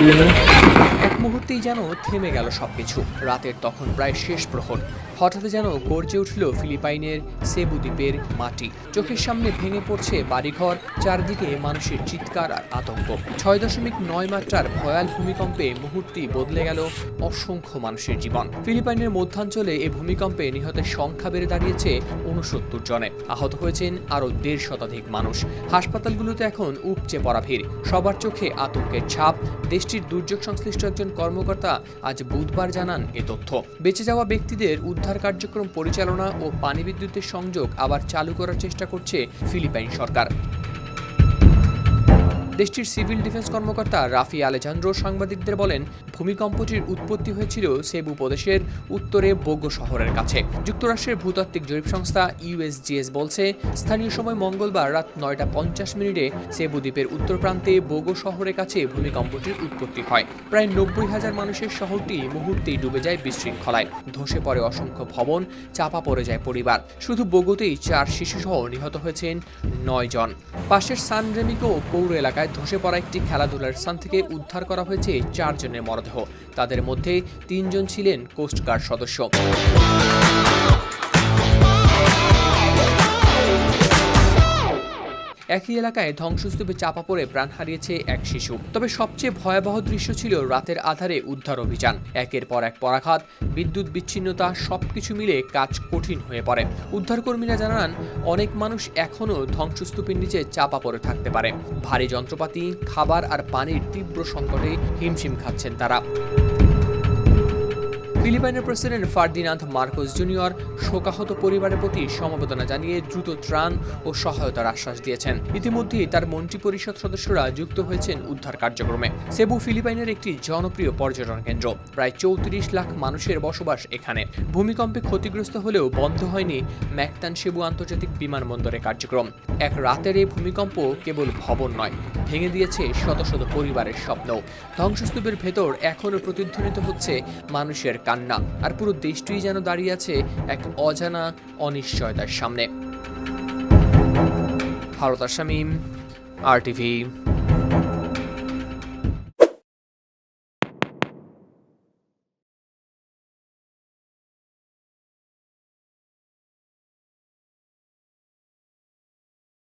এক মুহূর্তেই যেন থেমে গেল সবকিছু। রাতের তখন প্রায় শেষ প্রহর। হঠাৎ যেন গর্জে উঠল ফিলিপাইনের সেবু দ্বীপের মাটি। চোখের সামনে ভেঙে পড়ছে বাড়িঘর, চারদিকে মানুষের চিৎকার আর আতঙ্ক। ছয় দশমিক নয় মাত্রার ভয়াল ভূমিকম্পে মুহূর্তেই বদলে গেল অসংখ্য মানুষের জীবন। ফিলিপাইনের মধ্যাঞ্চলে এ ভূমিকম্পে নিহতের সংখ্যা বেড়ে দাঁড়িয়েছে উনসত্তর জনে। আহত হয়েছেন আরও দেড় শতাধিক মানুষ। হাসপাতালগুলোতে এখন উপচে পড়া ভিড়। সবার চোখে আতঙ্কের ছাপ। দেশটির দুর্যোগ সংশ্লিষ্ট একজন কর্মকর্তা আজ বুধবার জানান এ তথ্য। বেঁচে যাওয়া ব্যক্তিদের উদ্ধার কার্যক্রম পরিচালনা ও পানি বিদ্যুতের সংযোগ আবার চালু করার চেষ্টা করছে ফিলিপাইন সরকার। দেশটির সিভিল ডিফেন্স কর্মকর্তা রাফি আলেজান্দ্রো সাংবাদিকদের বলেন, ভূমিকম্পটির উৎপত্তি হয়েছিল সেবু প্রদেশের উত্তরে বোগো শহরের কাছে। যুক্তরাষ্ট্রের ভূতাত্ত্বিক জরিপ সংস্থা ইউএসজিএস বলছে, স্থানীয় সময় মঙ্গলবার রাত নয়টা পঞ্চাশ মিনিটে সেবু দ্বীপের উত্তর প্রান্তে বোগো শহরের কাছে ভূমিকম্পটির উৎপত্তি হয়। প্রায় নব্বই হাজার মানুষের শহরটি মুহূর্তেই ডুবে যায় বিশৃঙ্খলায়। ধসে পড়ে অসংখ্য ভবন, চাপা পড়ে যায় পরিবার। শুধু বোগোতেই চার শিশুসহ নিহত হয়েছেন নয় জন। পাশের সান রেমিকো পৌর এলাকায় ধসে পড়া একটি খেলাধুলার স্থান থেকে উদ্ধার করা হয়েছে চারজনের মরদেহ। তাদের মধ্যে তিনজন ছিলেন কোস্টগার্ড সদস্য। একই এলাকায় ধ্বংসস্তূপে চাপা পড়ে প্রাণ হারিয়েছে এক শিশু। তবে সবচেয়ে ভয়াবহ দৃশ্য ছিল রাতের আধারে উদ্ধার অভিযান। একের পর এক পরাঘাত, বিদ্যুৎ বিচ্ছিন্নতা, সবকিছু মিলে কাজ কঠিন হয়ে পড়ে। উদ্ধারকর্মীরা জানান, অনেক মানুষ এখনও ধ্বংসস্তূপের নিচে চাপা পড়ে থাকতে পারে। ভারী যন্ত্রপাতি, খাবার আর পানির তীব্র সংকটে হিমশিম খাচ্ছেন তারা। ফিলিপাইনের প্রেসিডেন্ট ফার্দিনান্দ মার্কোস জুনিয়র শোকাহত পরিবারের প্রতি সমবেদনা জানিয়ে দ্রুত ত্রাণ ও সহায়তার আশ্বাস দিয়েছেন। ইতিমধ্যেই তার মন্ত্রী পরিষদ সদস্যরা যুক্ত হয়েছেন উদ্ধার কার্যক্রমে। সেবু ফিলিপাইনের একটি জনপ্রিয় পর্যটন কেন্দ্র। প্রায় চৌত্রিশ লাখ মানুষের বসবাস এখানে। ভূমিকম্পে ক্ষতিগ্রস্ত হলেও বন্ধ হয়নি ম্যাকতান সেবু আন্তর্জাতিক বিমানবন্দরের কার্যক্রম। এক রাতের এই ভূমিকম্প কেবল ভবন নয়, ভেঙে দিয়েছে শত শত পরিবারের স্বপ্ন। ধ্বংসস্তূপের ভেতর এখনও প্রতিধ্বনিত হচ্ছে মানুষের কান্না, আর পুরো দেশটুই যেন দাঁড়িয়ে আছে এক অজানা অনিশ্চয়তার সামনে। ভারত আসামিম আর টিভি